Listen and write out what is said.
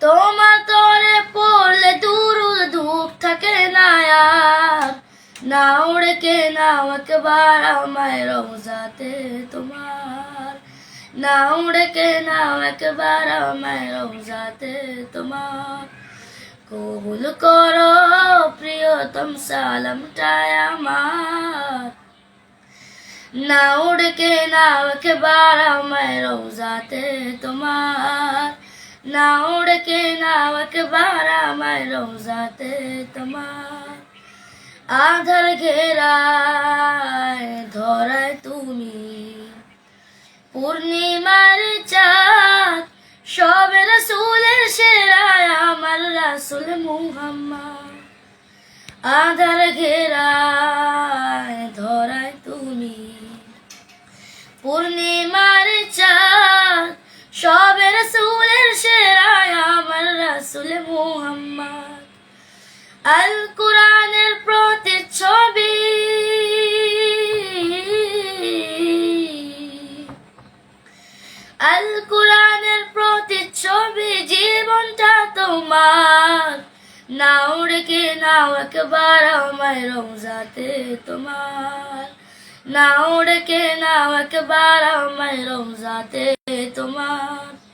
তোমার তরে পড়লে দুরুদ ধূপ থাকে না না উড়ে কে নাও একবার আমায় রোজাতে তোমার। না উড়ে কে নাও একবার আমায় রোজাতে তোমার। কবুল করো প্রিয়তম সালামটায় আমার। না উড়ে কে নাও একবার আমায় রোজাতে তোমার। না কে নাও একবার আমায় রোজাতে তোমার আধার ঘেরায় ধরায় তুমি পূর্ণিমার চাঁদ সব রসুলের সেরায় আমার রাসুল মুহাম্মদ আধার ঘেরায় ধরায় তুমি পূর্ণিমার চাঁদ সব রসুলের রাসুল মুহাম্মদ আল কোরআনের প্রতিচ্ছবি। আল কোরআনের প্রতিচ্ছবি জীবনটা তোমার। না উড়ে কে নাও একবার আমায় রোজাতে তোমার। না উড়ে কে নাও একবার আমায় রোজাতে তোমার।